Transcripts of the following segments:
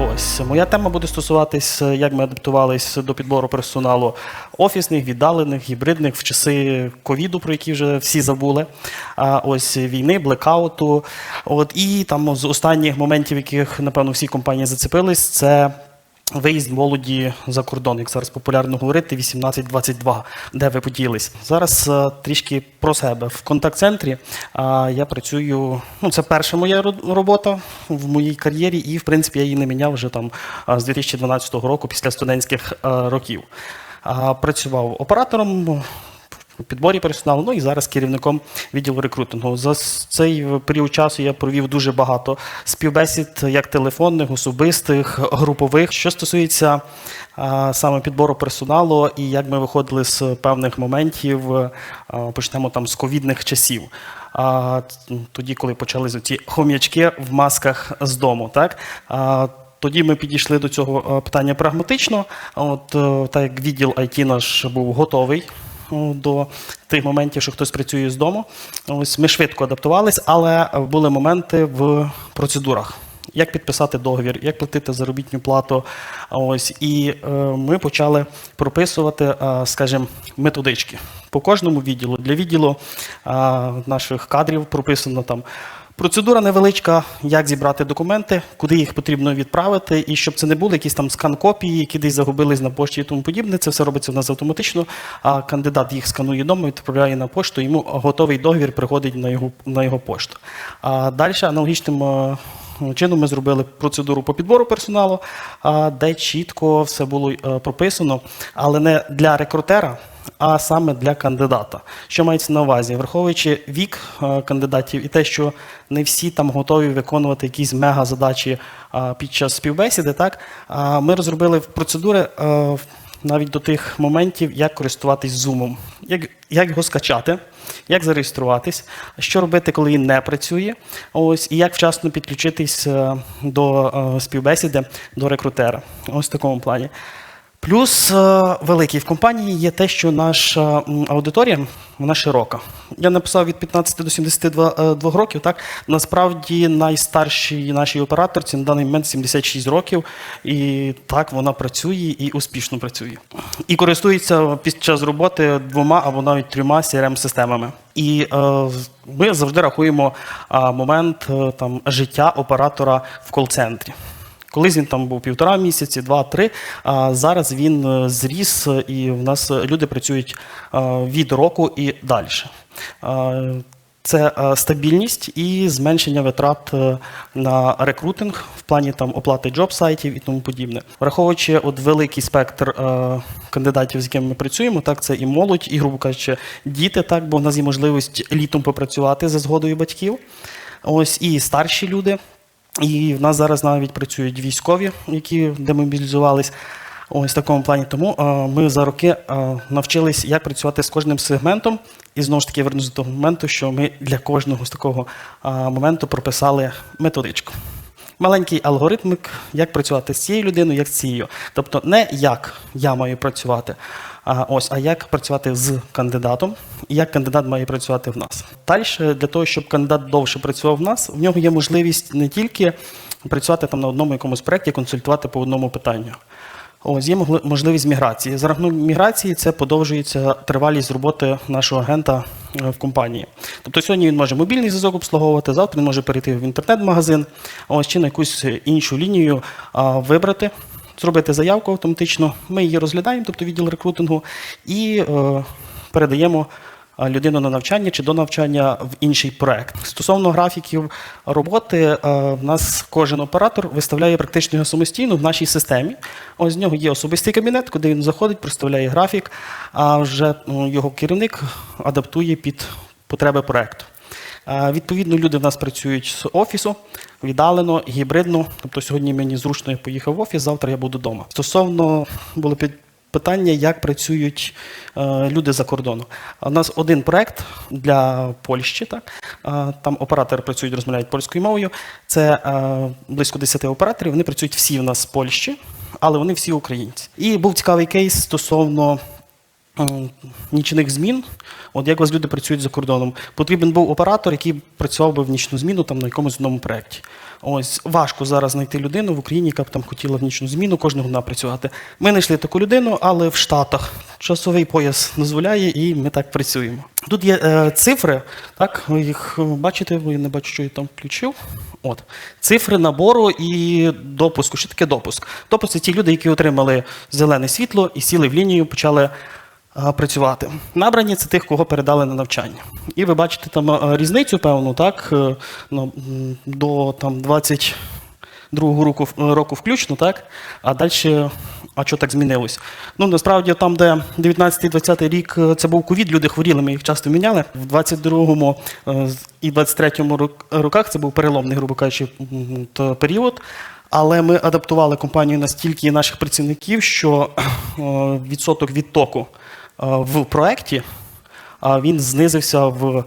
Ось моя тема буде стосуватись, як ми адаптувались до підбору персоналу офісних, віддалених, гібридних в часи ковіду, про які вже всі забули. А ось війни, блекауту. От і там з останніх моментів, яких напевно всі компанії зацепились, це. Виїзд молоді за кордон, як зараз популярно говорити, 18-22, де ви поділись. Зараз е, трішки про себе. В контакт-центрі е, я працюю. Ну, це перша моя ро- робота в моїй кар'єрі, і в принципі я її не міняв вже там е, з 2012 року, після студентських років. Працював оператором підборі персоналу, ну і зараз керівником відділу рекрутингу. За цей період часу я провів дуже багато співбесід, як телефонних, особистих, групових. Що стосується а, саме підбору персоналу і як ми виходили з певних моментів, а, почнемо там з ковідних часів. А, тоді, коли почали ці хом'ячки в масках з дому, так. А, тоді ми підійшли до цього питання прагматично. От е, так як відділ IT наш був готовий до тих моментів, що хтось працює з дому. Ось ми швидко адаптувались, але були моменти в процедурах. Як підписати договір, як платити заробітну плату. Ось і е, ми почали прописувати, е, скажімо, методички по кожному відділу. Для відділу е, наших кадрів прописано там Процедура невеличка, як зібрати документи, куди їх потрібно відправити, і щоб це не були якісь там скан-копії, які десь загубились на пошті і тому подібне. Це все робиться в нас автоматично. А кандидат їх сканує вдома, відправляє на пошту. Йому готовий договір приходить на його на його пошту. А далі аналогічним. Чином ми зробили процедуру по підбору персоналу, де чітко все було е, прописано, але не для рекрутера, а саме для кандидата. Що мається на увазі? Враховуючи вік е, кандидатів і те, що не всі там готові виконувати якісь мега-задачі під час співбесіди, так ми розробили процедури е, навіть до тих моментів, як користуватись Zoom, як, як його скачати, як зареєструватись, що робити, коли він не працює, ось і як вчасно підключитись е, до е, співбесіди до рекрутера. Ось в такому плані. Плюс е, великий в компанії є те, що наша аудиторія вона широка. Я написав від 15 до 72 е, років. Так насправді найстаршій нашій операторці на даний момент 76 років, і так вона працює і успішно працює. І користується під час роботи двома або навіть трьома crm системами І е, ми завжди рахуємо момент е, там життя оператора в кол-центрі. Колись він там був півтора місяці, два-три. А зараз він е, зріс, е, і в нас е, люди працюють від року і далі. Це стабільність і зменшення витрат на рекрутинг в плані там оплати джоб-сайтів і тому подібне. Враховуючи от великий спектр кандидатів, з якими ми працюємо, так це і молодь, і грубо кажучи, діти, так, бо в нас є можливість літом попрацювати за згодою батьків. Ось і старші люди. І в нас зараз навіть працюють військові, які демобілізувались. Ось в такому плані. Тому е, ми за роки е, навчились, як працювати з кожним сегментом. І знову ж таки вернусь до того моменту, що ми для кожного з такого е, моменту прописали методичку. Маленький алгоритмик, як працювати з цією людиною, як з цією. Тобто не як я маю працювати, а ось, а як працювати з кандидатом, і як кандидат має працювати в нас. Далі, для того, щоб кандидат довше працював в нас, в нього є можливість не тільки працювати там на одному якомусь проєкті, консультувати по одному питанню. Ось є можливість міграції. За рахунок міграції це подовжується тривалість роботи нашого агента е, в компанії. Тобто сьогодні він може мобільний зв'язок обслуговувати, завтра він може перейти в інтернет-магазин, ось чи на якусь іншу лінію а, вибрати, зробити заявку автоматично. Ми її розглядаємо, тобто відділ рекрутингу, і е, передаємо людину на навчання чи до навчання в інший проект. Стосовно графіків роботи, е, в нас кожен оператор виставляє практично його самостійно в нашій системі. Ось з нього є особистий кабінет, куди він заходить, проставляє графік, а вже ну, його керівник адаптує під потреби проекту. Е, Відповідно, люди в нас працюють з офісу віддалено, гібридно. Тобто сьогодні мені зручно я поїхав в офіс, завтра я буду вдома. Стосовно було під питання, як працюють е, люди за кордону. У нас один проект для Польщі. Так? Е, там оператори працюють, розмовляють польською мовою. Це е, близько 10 операторів. Вони працюють всі в нас з Польщі, але вони всі українці. І був цікавий кейс стосовно нічних змін. От як у вас люди працюють за кордоном. Потрібен був оператор, який працював би в нічну зміну там на якомусь одному проєкті. Ось важко зараз знайти людину в Україні, яка б там хотіла в нічну зміну кожного дня працювати. Ми знайшли таку людину, але в Штатах часовий пояс дозволяє, і ми так працюємо. Тут є е, цифри, так ви їх е, бачите, ви не бачу, що я там включив. От цифри набору і допуску. Що таке допуск? Допуск це ті люди, які отримали зелене світло і сіли в лінію, почали працювати. Набрані це тих, кого передали на навчання. І ви бачите там різницю, певну, так, е, ну, до там 22-го року, року включно, так, а далі, а що так змінилось? Ну, насправді, там, де 19-20 рік е, це був ковід, люди хворіли, ми їх часто міняли. В 22-му е, і 23-му рок- роках це був переломний, грубо кажучи, період. Але ми адаптували компанію настільки наших працівників, що е, відсоток відтоку е, в проєкті він знизився в е,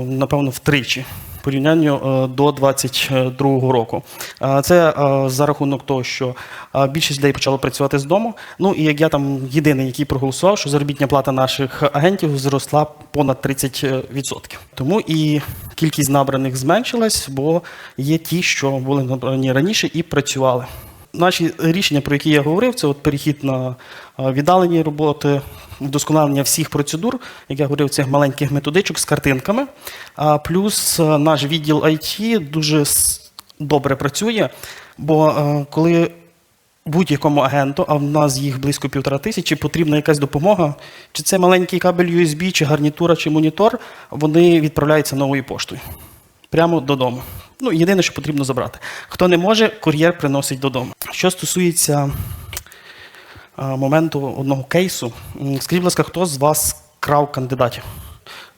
напевно втричі порівнянню е, до 2022 року. Е, Це е, за рахунок того, що е, більшість людей почало працювати з дому. Ну і як я там єдиний, який проголосував, що заробітня плата наших агентів зросла понад 30%. Тому і кількість набраних зменшилась, бо є ті, що були набрані раніше і працювали. Наші рішення, про які я говорив, це от перехід на е, віддалені роботи, вдосконалення всіх процедур, як я говорив, цих маленьких методичок з картинками. А плюс е, наш відділ IT дуже добре працює, бо е, коли будь-якому агенту, а в нас їх близько півтора тисячі, потрібна якась допомога, чи це маленький кабель USB, чи гарнітура, чи монітор, вони відправляються новою поштою прямо додому. Ну, єдине, що потрібно забрати. Хто не може, кур'єр приносить додому. Що стосується моменту одного кейсу, скажіть, будь ласка, хто з вас крав кандидатів?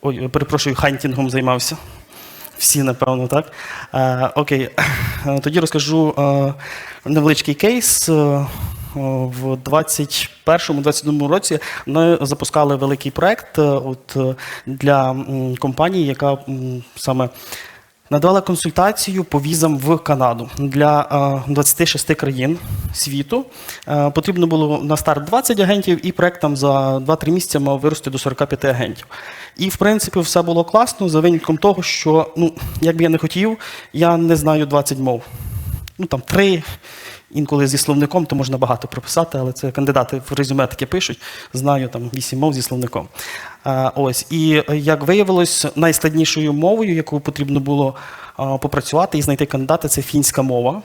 Ой, перепрошую, хантінгом займався. Всі, напевно, так. Е, окей, Е, тоді розкажу е, невеличкий кейс. Е, в 2021-2022 році ми запускали великий проект е, от, е, для компанії, яка саме надавала консультацію по візам в Канаду для е, 26 країн світу. Е, Потрібно було на старт 20 агентів, і проект за 2-3 місяці мав вирости до 45 агентів. І в принципі все було класно за винятком того, що ну як би я не хотів, я не знаю 20 мов. Ну там три. Інколи зі словником, то можна багато прописати, але це кандидати в резюме таке пишуть. Знаю там вісім мов зі словником. Ось. І е, як виявилось, найскладнішою мовою, яку потрібно було попрацювати і знайти кандидата, це фінська мова.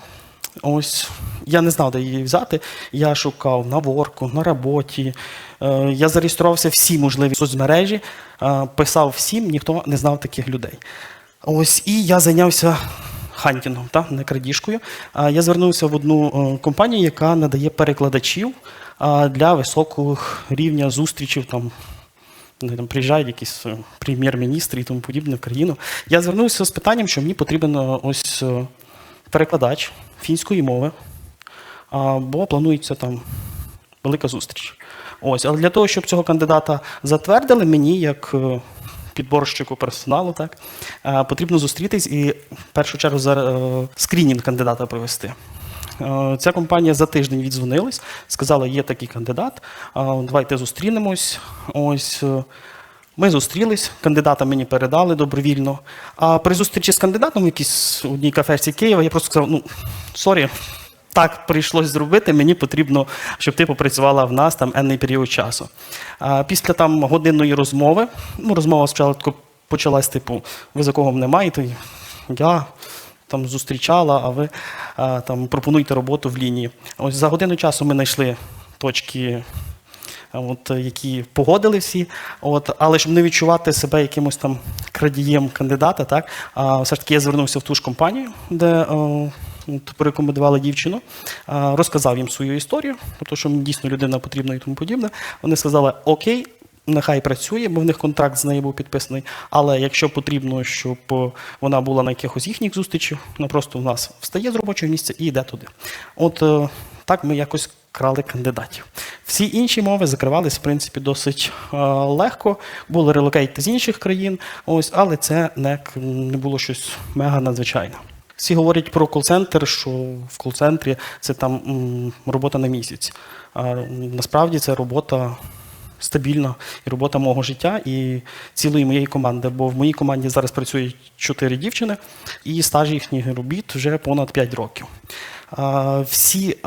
Ось я не знав, де її взяти. Я шукав на ворку, на роботі. Е, Я зареєструвався всі можливі соцмережі, е, писав всім, ніхто не знав таких людей. Ось і я зайнявся хантінгом, та, не крадіжкою. Я звернувся в одну е, компанію, яка надає перекладачів для високого рівня зустрічів там. де Там приїжджають якісь е, прем'єр-міністри і тому подібне в країну. Я звернувся з питанням, що мені потрібен е, ось перекладач фінської мови, бо планується там велика зустріч. Ось, але для того, щоб цього кандидата затвердили, мені як підборщику персоналу, так, е, потрібно зустрітись і в першу чергу за е, скрінінг кандидата провести. Е, Ця компанія за тиждень віддзвонилась, сказала, є такий кандидат, давайте зустрінемось. Ось. Ми зустрілись, кандидата мені передали добровільно. А при зустрічі з кандидатом в якійсь одній кафешці Києва я просто сказав: ну, сорі, так прийшлось зробити, мені потрібно, щоб ти попрацювала в нас там енний період часу. Після там годинної розмови, ну, розмова спочатку почалась, типу, ви за кого мене маєте? Я там зустрічала, а ви а, там пропонуєте роботу в лінії. Ось за годину часу ми знайшли точки от, які погодили всі. От, але щоб не відчувати себе якимось там крадієм кандидата, так, а, все ж таки я звернувся в ту ж компанію, де порекомендували дівчину, розказав їм свою історію, тобто, що мені дійсно людина потрібна і тому подібне. Вони сказали, окей. Нехай працює, бо в них контракт з нею був підписаний. Але якщо потрібно, щоб вона була на якихось їхніх зустрічах, вона просто в нас встає з робочого місця і йде туди. От е, так ми якось крали кандидатів. Всі інші мови закривались, в принципі, досить е, легко. Були релокейти з інших країн, ось, але це не, не було щось мега надзвичайне. Всі говорять про кол-центр, що в кол-центрі це там робота на місяць. А насправді це робота стабільна і робота мого життя і цілої моєї команди. Бо в моїй команді зараз працюють чотири дівчини, і стаж їхніх робіт вже понад 5 років. Всі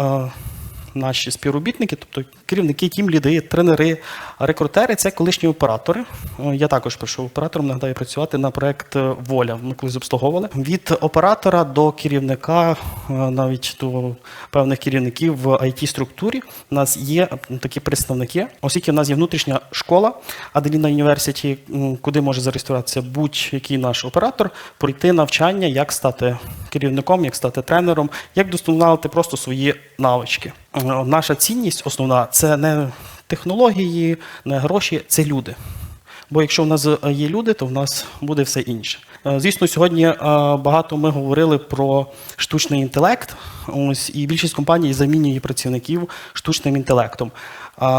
наші співробітники, тобто керівники, тімліди, тренери, рекрутери це колишні оператори. Я також прийшов оператором, нагадаю, працювати на проект е, Воля. Ми колись обслуговували. Від оператора до керівника, е, навіть до певних керівників в it структурі у нас є такі представники, оскільки в нас є внутрішня школа Аделіна Юніверситі, м, куди може зареєструватися будь-який наш оператор, пройти навчання, як стати керівником, як стати тренером, як досконалити просто свої навички. Е, Наша цінність основна це не технології, не гроші, це люди. Бо якщо в нас е, є люди, то в нас буде все інше. Е, Звісно, сьогодні е, багато ми говорили про штучний інтелект. Ось і більшість компаній замінює працівників штучним інтелектом.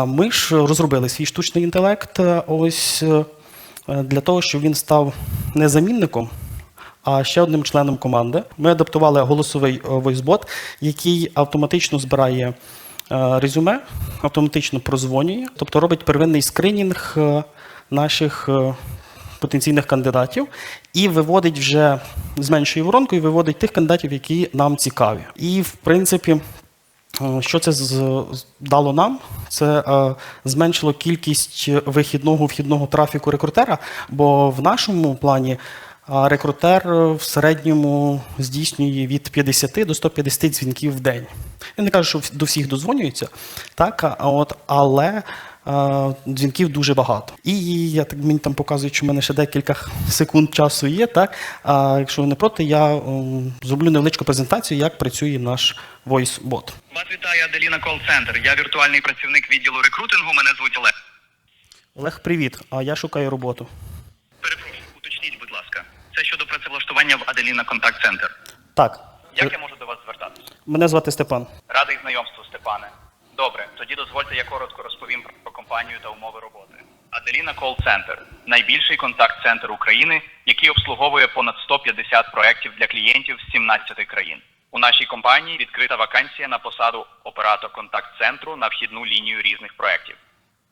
Ми ж розробили свій штучний інтелект. Ось для того, щоб він став не замінником, а ще одним членом команди. Ми адаптували голосовий войсбот, який автоматично збирає резюме, автоматично прозвонює, тобто робить первинний скринінг е, наших е, потенційних кандидатів і виводить вже зменшує воронку і виводить тих кандидатів, які нам цікаві. І в принципі. Е, Що це дало нам? Це е, зменшило кількість вихідного вхідного трафіку рекрутера, бо в нашому плані е, рекрутер е, в середньому здійснює від 50 до 150 дзвінків в день. Я не кажу, що до всіх дозвонюється, так, а от, але е, дзвінків дуже багато. І я так мені там показують, що в мене ще декілька секунд часу є. Так, а якщо ви не проти, я ем, зроблю невеличку презентацію, як працює наш voice-бот. Вас вітає Аделіна Кол-центр. Я віртуальний працівник відділу рекрутингу. Мене звуть Олег. Олег, привіт. А я шукаю роботу. Перепрошую, уточніть, будь ласка. Це щодо працевлаштування в Аделіна Контакт Центр. Так, Як я можу до вас звертатися? мене звати Степан. Степане. Добре, тоді дозвольте, я коротко розповім про компанію та умови роботи. Аделіна Кол Центр найбільший контакт-центр України, який обслуговує понад 150 проєктів для клієнтів з 17 країн. У нашій компанії відкрита вакансія на посаду оператор контакт-центру на вхідну лінію різних проєктів.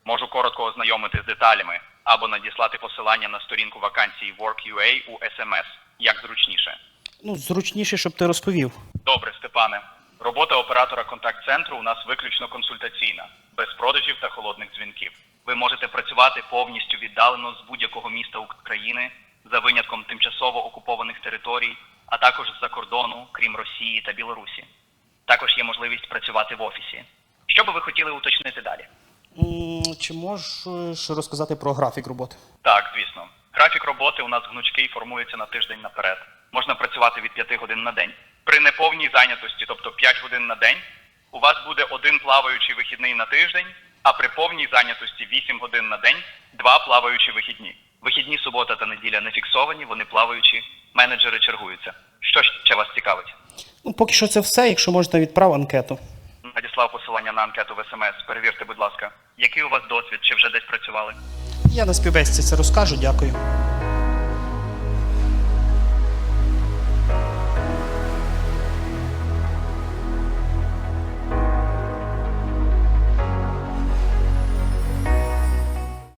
Можу коротко ознайомити з деталями або надіслати посилання на сторінку вакансії Work.ua у SMS, як зручніше. Ну, зручніше, щоб ти розповів. Добре, Степане. Робота оператора контакт-центру у нас виключно консультаційна, без продажів та холодних дзвінків. Ви можете працювати повністю віддалено з будь-якого міста України за винятком тимчасово окупованих територій, а також з-за кордону, крім Росії та Білорусі. Також є можливість працювати в офісі. Що би ви хотіли уточнити далі? Чи можеш розказати про графік роботи? Так, звісно. Графік роботи у нас гнучкий формується на тиждень наперед. Можна працювати від 5 годин на день. При неповній зайнятості, тобто 5 годин на день, у вас буде один плаваючий вихідний на тиждень, а при повній зайнятості 8 годин на день, два плаваючі вихідні. Вихідні субота та неділя не фіксовані, вони плаваючі, менеджери чергуються. Що ще вас цікавить? Ну, поки що це все. Якщо можете, відправ анкету. Надіслав посилання на анкету в СМС. Перевірте, будь ласка, який у вас досвід, чи вже десь працювали? Я на співбесіді це розкажу, дякую.